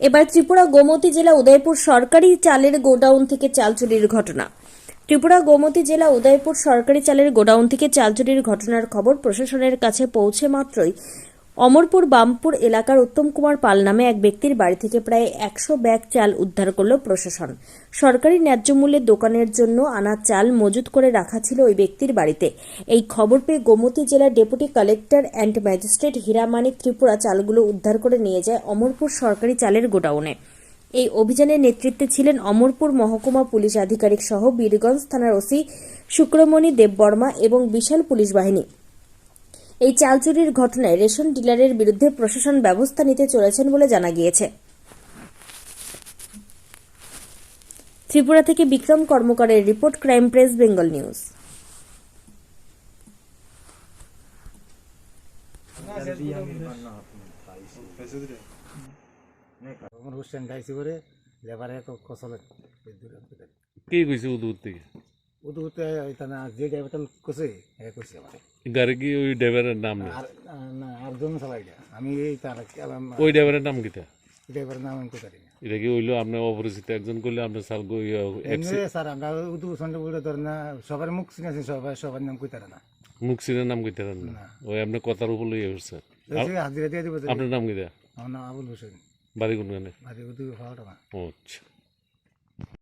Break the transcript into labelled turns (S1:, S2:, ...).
S1: এবার ত্রিপুরা গোমতী জেলা উদয়পুর সরকারি চালের গোডাউন থেকে চাল চুরির ঘটনা। ত্রিপুরা গোমতী জেলা উদয়পুর সরকারি চালের গোডাউন থেকে চাল চুরির ঘটনার খবর প্রশাসনের কাছে পৌঁছে মাত্রই অমরপুর বামপুর এলাকার উত্তম কুমার পাল নামে এক ব্যক্তির বাড়ি থেকে প্রায় একশো ব্যাগ চাল উদ্ধার করল প্রশাসন। সরকারি ন্যায্য মূল্যে দোকানের জন্য আনা চাল মজুত করে রাখা ছিল ওই ব্যক্তির বাড়িতে। এই খবর পেয়ে গোমতী জেলার deputy collector and magistrate Hiramanik Tripura চালগুলো উদ্ধার করে নিয়ে যায় অমরপুর সরকারি চালের গোডাউনে। এই অভিযানের নেতৃত্বে ছিলেন অমরপুর মহকুমা পুলিশ আধিকারিক সহ বীরগঞ্জ থানার ওসি শুক্রমণি দেববর্মা এবং বিশাল পুলিশ বাহিনী। এই চাল চুরির ঘটনায় রেশন ডিলারের বিরুদ্ধে প্রশাসন ব্যবস্থা নিতে চলেছেন বলে জানা গিয়েছে। ত্রিপুরা থেকে Bikram কর্মকারের report crime press Bengal news.
S2: আমার হুসেন গাইছি করে লেবারে কসলে
S3: কে কইছে উদুর থেকে?
S2: না যে কইছে আমার।
S3: গাড়ি কি ওই ড্রাইভারের নাম নেই?
S2: আর না আর জন চালাই আমি এই তার
S3: ওই ড্রাইভারের নাম কিটা
S2: ড্রাইভারের নাম আমি কোথায়
S3: এটা কি হইল? আপনার অপরিচিত একজন করলে আপনার সাল
S2: স্যার আমরা উদু সন্ডে বলে না সবার মুখ চিনেছি সবাই সবার নাম কইতারে না।
S3: মুখ মুকসিনের নাম কইতে পারেন না? ওই আপনার কথার উপর লইয়া উঠছে আপনার নাম কিটা
S2: আমার নাম আবুল হোসেন।
S3: বাড়ি কোনখানে?
S2: বাড়ি উদু হওয়াটা না
S3: আচ্ছা।